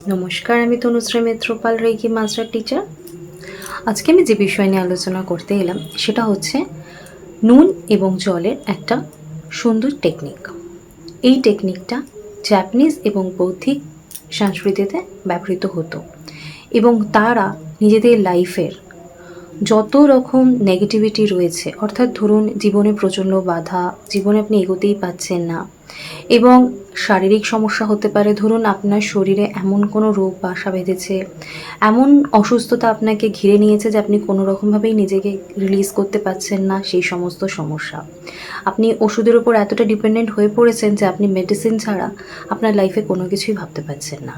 নমস্কার, আমি Tanushree Mitrapal reiki master teacher আজকে আমি যে বিষয় নিয়ে আলোচনা করতে এলাম, সেটা হচ্ছে নুন এবং জলের একটা সুন্দর টেকনিক এই টেকনিকটা জাপানিজ এবং বৌদ্ধিক সংস্কৃতিতে ব্যবহৃত হতো এবং তারা নিজেদের লাইফের যত রকম নেগেটিভিটি রয়েছে, অর্থাৎ ধরুন জীবনে প্রচণ্ড বাধা, জীবনে আপনি এগোতেই পাচ্ছেন না, এবং শারীরিক সমস্যা হতে পারে, ধরুন আপনার শরীরে এমন কোনো রোগ বাসা বেঁধেছে, এমন অসুস্থতা আপনাকে ঘিরে নিয়েছে যে আপনি কোনো রকমভাবেই নিজেকে রিলিজ করতে পারছেন না সেই সমস্ত সমস্যা। আপনি ওষুধের ওপর এতটা ডিপেন্ডেন্ট হয়ে পড়েছেন যে আপনি মেডিসিন ছাড়া আপনার লাইফে কোনো কিছুই ভাবতে পারছেন না।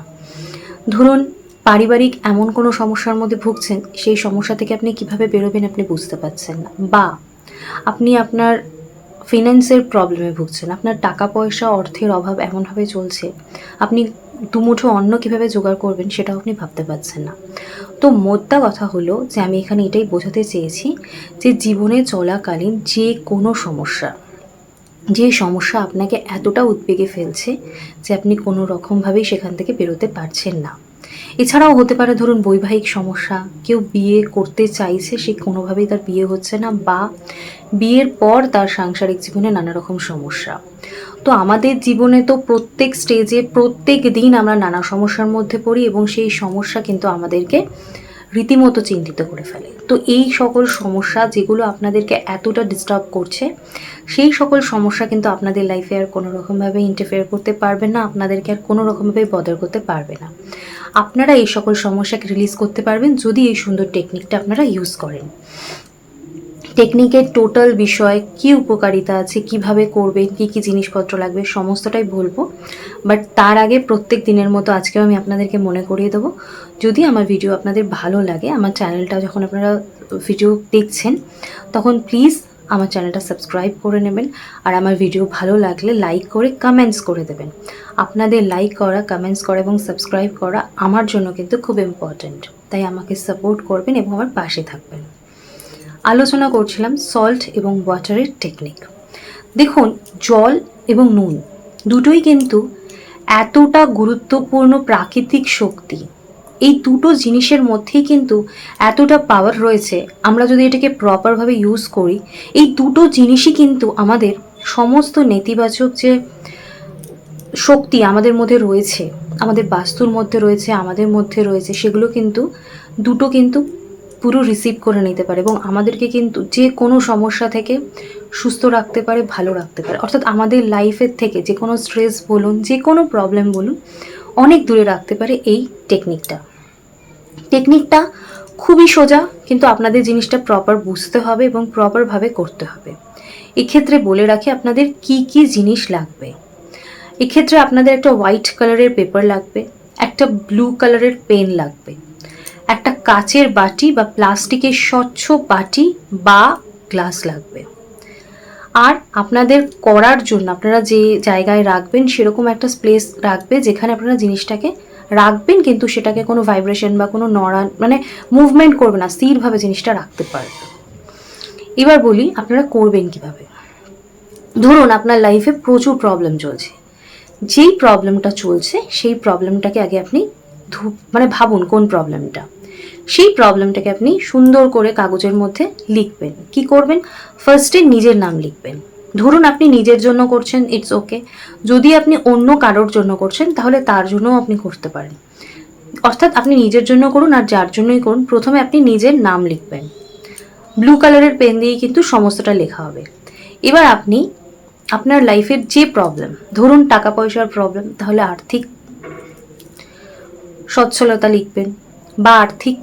ধরুন পারিবারিক এমন কোনো সমস্যার মধ্যে ভুগছেন, সেই সমস্যা থেকে আপনি কীভাবে বেরোবেন আপনি বুঝতে পারছেন না। বা, আপনি আপনার ফিনান্সের প্রবলেমে ভুগছেন, আপনার টাকা পয়সা অর্থের অভাব এমনভাবে চলছে, আপনি দুমুঠো অন্ন কীভাবে জোগাড় করবেন সেটাও আপনি ভাবতে পারছেন না। তো মোদ্দা কথা হলো যে, আমি এখানে এটাই বোঝাতে চেয়েছি যে, জীবনে চলাকালীন যে কোনো সমস্যা, যে সমস্যা আপনাকে এতটা উদ্বেগে ফেলছে যে, আপনি কোনো রকমভাবেই সেখান থেকে বেরোতে পারছেন না। এছাড়াও হতে পারে ধরুন বৈবাহিক সমস্যা। কেউ বিয়ে করতে চাইছে, সে কোনোভাবেই তার বিয়ে হচ্ছে না বা বিয়ের পর তার সাংসারিক জীবনে নানা রকম সমস্যা। তো আমাদের জীবনে তো প্রত্যেক স্টেজে প্রত্যেক দিন আমরা নানা সমস্যার মধ্যে পড়ি এবং সেই সমস্যা কিন্তু আমাদেরকে রীতিমতো চিন্তিত করে ফেলে। তো এই সকল সমস্যা যেগুলো আপনাদেরকে এতটা ডিস্টার্ব করছে, সেই সকল সমস্যা কিন্তু আপনাদের লাইফে আর কোনো রকমভাবে ইন্টারফেয়ার করতে পারবে না, আপনাদেরকে আর কোনো রকমভাবে বদল করতে পারবে না। আপনারা এই সকল সমস্যাকে রিলিজ করতে পারবেন যদি এই সুন্দর টেকনিকটা আপনারা ইউজ করেন। টেকনিকের টোটাল বিষয়, কি উপকারিতা আছে, কীভাবে করবেন, কি কি জিনিসপত্র লাগবে, সমস্তটাই বলব। বাট তার আগে প্রত্যেক দিনের মতো আজকেও আমি আপনাদেরকে মনে করিয়ে দেবো, যদি আমার ভিডিও আপনাদের ভালো লাগে, আমার চ্যানেলটা যখন আপনারা ভিডিও দেখছেন, তখন প্লিজ আমার চ্যানেলটা সাবস্ক্রাইব করে নেবেন আর আমার ভিডিও ভালো লাগলে লাইক করে কমেন্টস করে দেবেন। আপনাদের লাইক করা কমেন্টস করা এবং সাবস্ক্রাইব করা আমার জন্য কিন্তু খুব ইম্পর্ট্যান্ট তাই আমাকে সাপোর্ট করবেন এবং আমার পাশে থাকবেন। আলোচনা করছিলাম সল্ট এবং ওয়াটারের টেকনিক দেখুন, জল এবং নুন দুটোই কিন্তু এতটা গুরুত্বপূর্ণ প্রাকৃতিক শক্তি এই দুটো জিনিসের মধ্যেই কিন্তু এতটা পাওয়ার রয়েছে। আমরা যদি এটাকে প্রপারভাবে ইউজ করি, এই দুটো জিনিসই কিন্তু আমাদের সমস্ত নেতিবাচক যে শক্তি আমাদের মধ্যে রয়েছে, আমাদের বাস্তুর মধ্যে রয়েছে, আমাদের মধ্যে রয়েছে, সেগুলো কিন্তু দুটো কিন্তু পুরো রিসিভ করে নিতে পারে এবং আমাদেরকে কিন্তু যে কোনো সমস্যা থেকে সুস্থ রাখতে পারে, ভালো রাখতে পারে। অর্থাৎ আমাদের লাইফের থেকে যে কোনো স্ট্রেস বলুন, যে কোনো প্রবলেম বলুন, অনেক দূরে রাখতে পারে এই টেকনিকটা টেকনিকটা খুবই সোজা, কিন্তু আপনাদের জিনিসটা প্রপার বুঝতে হবে এবং প্রপারভাবে করতে হবে। এক্ষেত্রে বলে রাখি আপনাদের কি কি জিনিস লাগবে। এক্ষেত্রে আপনাদের একটা হোয়াইট কালারের পেপার লাগবে, একটা ব্লু কালারের পেন লাগবে, একটা কাচের বাটি বা প্লাস্টিকের স্বচ্ছ বাটি বা গ্লাস লাগবে। আর আপনাদের করার জন্য, আপনারা যে জায়গায় রাখবেন সেরকম একটা প্লেস রাখবে যেখানে আপনারা জিনিসটাকে রাখবেন, কিন্তু সেটাকে কোনো ভাইব্রেশন বা কোনো নড়া মানে মুভমেন্ট করবে না, স্থিরভাবে জিনিসটা রাখতে পারবে এবার বলি, আপনারা করবেন কীভাবে? ধরুন, আপনার লাইফে প্রচুর প্রবলেম চলছে। যেই প্রবলেমটা চলছে, সেই প্রবলেমটাকে আগে আপনি মানে ভাবুন কোন প্রবলেমটা সেই প্রবলেমটাকে আপনি সুন্দর করে কাগজের মধ্যে লিখবেন। কি করবেন? ফার্স্টে নিজের নাম লিখবেন। ধরুন আপনি নিজের জন্য করছেন ইটস ওকে যদি আপনি অন্য কারোর জন্য করছেন, তাহলে তার জন্যও আপনি করতে পারেন। অর্থাৎ আপনি নিজের জন্য করুন আর যার জন্যই করুন, প্রথমে আপনি নিজের নাম লিখবেন। ব্লু কালারের পেন দিয়েই কিন্তু সমস্তটা লেখা হবে। এবার আপনি আপনার লাইফের যে প্রবলেম ধরুন টাকা পয়সার প্রবলেম তাহলে আর্থিক সচ্ছলতা লিখবেন বা আর্থিক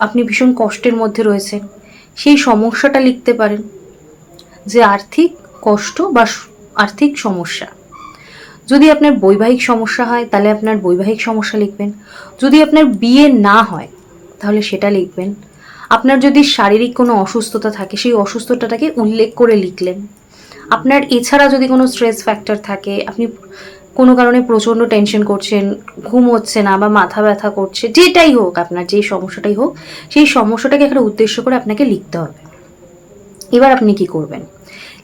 আপনি ভীষণ কষ্টের মধ্যে রয়েছেন, সেই সমস্যাটা লিখতে পারেন যে আর্থিক কষ্ট বা আর্থিক সমস্যা। যদি আপনার বৈবাহিক সমস্যা হয়, তাহলে আপনার বৈবাহিক সমস্যা লিখবেন। যদি আপনার বিয়ে না হয়, তাহলে সেটা লিখবেন। আপনার যদি শারীরিক কোনো অসুস্থতা থাকে, সেই অসুস্থতাটাকে উল্লেখ করে লিখলেন। আপনার এছাড়া যদি কোনো স্ট্রেস ফ্যাক্টর থাকে, আপনি কোনো কারণে প্রচণ্ড টেনশন করছেন, ঘুম হচ্ছে না বা মাথা ব্যথা করছে, যেটাই হোক আপনার যে সমস্যাটাই হোক, সেই সমস্যাটাকে একটা উদ্দেশ্য করে আপনাকে লিখতে হবে। এবার আপনি কি করবেন?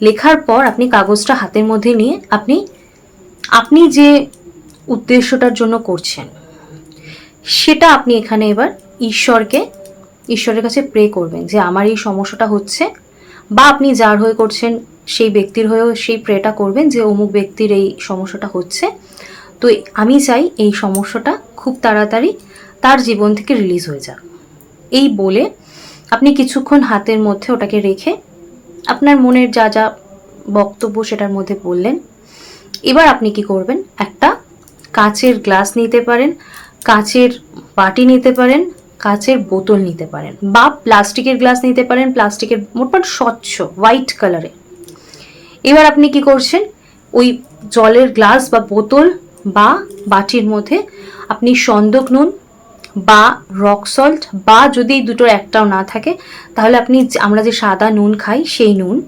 লেখার পর আপনি কাগজটা হাতের মধ্যে নিয়ে আপনি আপনি যে উদ্দেশ্যটার জন্য করছেন, সেটা আপনি এখানে এবার ঈশ্বরকে, ঈশ্বরের কাছে প্রে করবেন যে আমার এই সমস্যাটা হচ্ছে বা আপনি যার হয়ে করছেন, সেই ব্যক্তির হয়েও সেই প্রেটা করবেন যে অমুক ব্যক্তির এই সমস্যাটা হচ্ছে। তো আমি চাই এই সমস্যাটা খুব তাড়াতাড়ি তার জীবন থেকে রিলিজ হয়ে যাক। এই বলে আপনি কিছুক্ষণ হাতের মধ্যে ওটাকে রেখে আপনার মনের যা যা বক্তব্য সেটার মধ্যে বললেন এবার আপনি কি করবেন? একটা কাঁচের গ্লাস নিতে পারেন, কাঁচের বাটি নিতে পারেন, কাঁচের বোতল নিতে পারেন বা প্লাস্টিকের গ্লাস নিতে পারেন, প্লাস্টিকের মোটমাট স্বচ্ছ, হোয়াইট কালারে এবার আপনি কি করছেন? ওই জলের গ্লাস বা বোতল বা বাটির মধ্যে আপনি সন্দক নুন বা রক সল্ট বা যদি এই দুটোর একটাও না থাকে, তাহলে আপনি আমরা যে সাদা নুন খাই সেই নুন,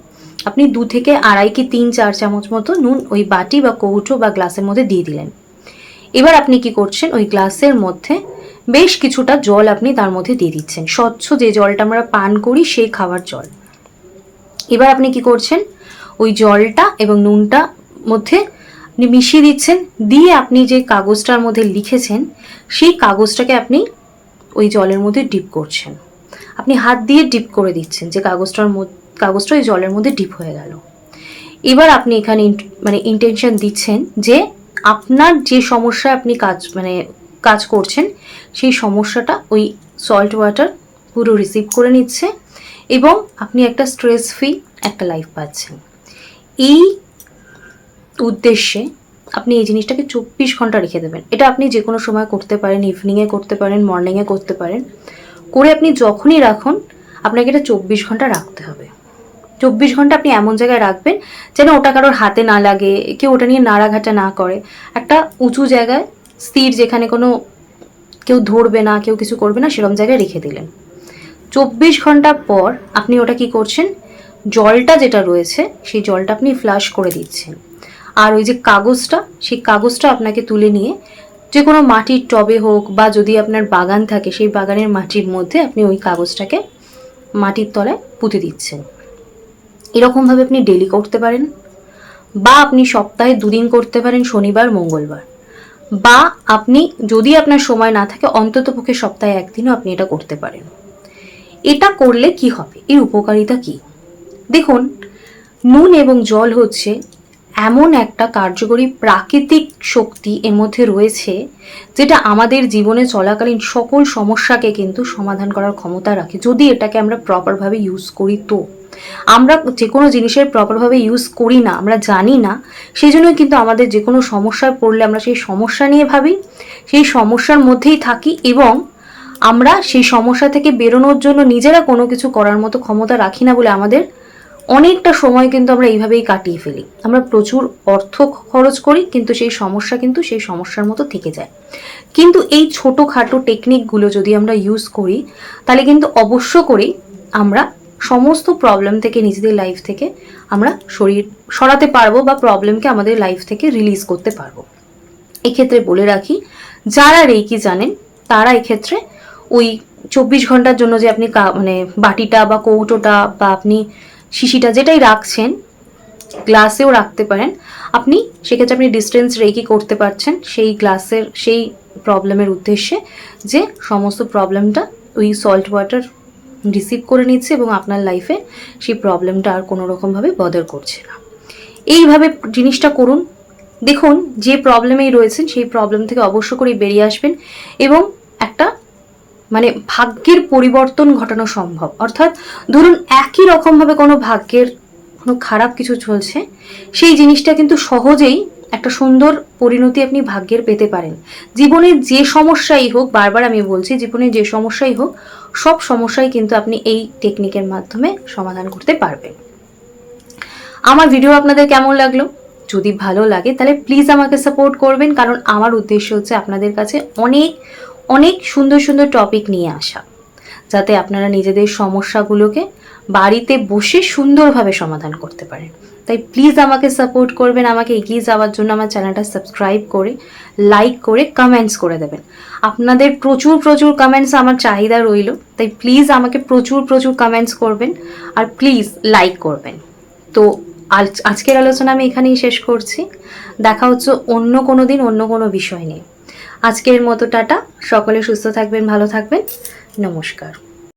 আপনি দু থেকে আড়াই কি তিন চার চামচ মতো নুন ওই বাটি বা কৌটো বা গ্লাসের মধ্যে দিয়ে দিলেন। এবার আপনি কি করছেন? ওই গ্লাসের মধ্যে বেশ কিছুটা জল আপনি তার মধ্যে দিয়ে দিচ্ছেন। স্বচ্ছ যে জলটা আমরা পান করি সেই খাবার জল। এবার আপনি কি করছেন? ওই জলটা এবং নুনটা মধ্যে আপনি মিশিয়ে দিচ্ছেন, দিয়ে আপনি যে কাগজটার মধ্যে লিখেছেন, সেই কাগজটাকে আপনি ওই জলের মধ্যে ডিপ করছেন। আপনি হাত দিয়ে ডিপ করে দিচ্ছেন যে কাগজটার কাগজটা ওই জলের মধ্যে ডিপ হয়ে গেল। এবার আপনি এখানে মানে ইন্টেনশন দিচ্ছেন যে আপনার যে সমস্যায় আপনি কাজ মানে কাজ করছেন, সেই সমস্যাটা ওই সল্ট ওয়াটার পুরো রিসিভ করে নিচ্ছে এবং আপনি একটা স্ট্রেস ফ্রি একটা লাইফ পাচ্ছেন। এই উদ্দেশ্যে আপনি এই জিনিসটাকে চব্বিশ ঘণ্টা রেখে দেবেন। এটা আপনি যে কোনো সময় করতে পারেন ইভিনিংয়ে করতে পারেন মর্নিংয়ে করতে পারেন। করে আপনি যখনই রাখুন, আপনাকে এটা চব্বিশ ঘণ্টা রাখতে হবে। চব্বিশ ঘণ্টা আপনি এমন জায়গায় রাখবেন যেন ওটা কারোর হাতে না লাগে, কেউ ওটা নিয়ে নাড়াঘাটা না করে। একটা উঁচু জায়গায়, স্থির যেখানে কোনো কেউ ধরবে না, কেউ কিছু করবে না, সেরকম জায়গায় রেখে দিলেন। চব্বিশ ঘণ্টা পর আপনি ওটা কি করছেন? জলটা যেটা রয়েছে, সেই জলটা আপনি ফ্লাশ করে দিচ্ছেন। আর ওই যে কাগজটা, সেই কাগজটা আপনাকে তুলে নিয়ে যে কোনো মাটির টবে হোক বা যদি আপনার বাগান থাকে, সেই বাগানের মাটির মধ্যে আপনি ওই কাগজটাকে মাটির তলায় পুঁতে দিচ্ছেন। এরকমভাবে আপনি ডেলি করতে পারেন বা আপনি সপ্তাহে দুদিন করতে পারেন, শনিবার, মঙ্গলবার। বা আপনি যদি আপনার সময় না থাকে, অন্তত পক্ষে সপ্তাহে একদিনও আপনি এটা করতে পারেন। এটা করলে কি হবে? এর উপকারিতা কি? দেখুন, নুন এবং জল হচ্ছে এমন একটা কার্যকরী প্রাকৃতিক শক্তি এর মধ্যে রয়েছে, যেটা আমাদের জীবনে চলাকালীন সকল সমস্যাকে কিন্তু সমাধান করার ক্ষমতা রাখে। যদি এটাকে আমরা প্রপারভাবে ইউজ করি তো। আমরা যে কোনো জিনিসের প্রপারভাবে ইউজ করি না, আমরা জানি না সেই জন্যই কিন্তু আমাদের যে কোনো সমস্যায় পড়লে আমরা সেই সমস্যা নিয়ে ভাবি, সেই সমস্যার মধ্যেই থাকি এবং আমরা সেই সমস্যা থেকে বেরোনোর জন্য নিজেরা কোনো কিছু করার মতো ক্ষমতা রাখি না বলে আমাদের অনেকটা সময় কিন্তু আমরা এইভাবেই কাটিয়ে ফেলি। আমরা প্রচুর অর্থ খরচ করি, কিন্তু সেই সমস্যা কিন্তু সেই সমস্যার মতো থেকে যায়। কিন্তু এই ছোটোখাটো টেকনিকগুলো যদি আমরা ইউজ করি, তাহলে কিন্তু অবশ্য করেই আমরা সমস্ত প্রবলেম থেকে, নিজেদের লাইফ থেকে আমরা শরীর সরাতে পারব বা প্রবলেমকে আমাদের লাইফ থেকে রিলিজ করতে পারব। এক্ষেত্রে বলে রাখি, যারা রেকি জানেন, তারা এক্ষেত্রে ওই চব্বিশ ঘণ্টার জন্য যে আপনি মানে বাটিটা বা কৌটোটা বা আপনি শিশিটা যেটাই রাখছেন গ্লাসেও রাখতে পারেন। আপনি সেক্ষেত্রে আপনি ডিস্টেন্স রেকি করতে পারছেন সেই গ্লাসের সেই প্রবলেমের উদ্দেশ্যে যে সমস্ত প্রবলেমটা ওই সল্ট ওয়াটার রিসিভ করে নিচ্ছে এবং আপনার লাইফে সেই প্রবলেমটা আর কোনো রকমভাবে বদল করছে না। এইভাবে জিনিসটা করুন। দেখুন, যে প্রবলেমেই রয়েছেন সেই প্রবলেম থেকে অবশ্য করেই বেরিয়ে আসবেন এবং একটা মানে ভাগ্যের পরিবর্তন ঘটানো সম্ভব। অর্থাৎ ধরুন একই রকমভাবে কোনো ভাগ্যের কোনো খারাপ কিছু চলছে, সেই জিনিসটা কিন্তু সহজেই একটা সুন্দর পরিণতি আপনি ভাগ্যের পেতে পারেন। জীবনে যে সমস্যাই হোক, বারবার আমি বলছি, জীবনে যে সমস্যাই হোক, সব সমস্যাই কিন্তু আপনি এই টেকনিকের মাধ্যমে সমাধান করতে পারবেন। আমার ভিডিও আপনাদের কেমন লাগল? যদি ভালো লাগে, তাহলে প্লিজ আমাকে সাপোর্ট করবেন, কারণ আমার উদ্দেশ্য হচ্ছে আপনাদের কাছে অনেক অনেক সুন্দর সুন্দর টপিক নিয়ে আসা, যাতে আপনারা নিজেদের সমস্যাগুলোকে বাড়িতে বসে সুন্দরভাবে সমাধান করতে পারেন। তাই প্লিজ আমাকে সাপোর্ট করবেন, আমাকে এগিয়ে যাওয়ার জন্য আমার চ্যানেলটা সাবস্ক্রাইব করে লাইক করে কমেন্টস করে দেবেন। আপনাদের প্রচুর প্রচুর কমেন্টস আমার চাহিদা রইল, তাই প্লিজ আমাকে প্রচুর প্রচুর কমেন্টস করবেন আর প্লিজ লাইক করবেন। তো আজ- আজকের আলোচনা আমি এখানেই শেষ করছি। দেখা হচ্ছে অন্য কোনো দিন, অন্য কোনো বিষয় নিয়ে। আজকের মতো টাটা। সকলে সুস্থ থাকবেন ভালো থাকবেন। নমস্কার।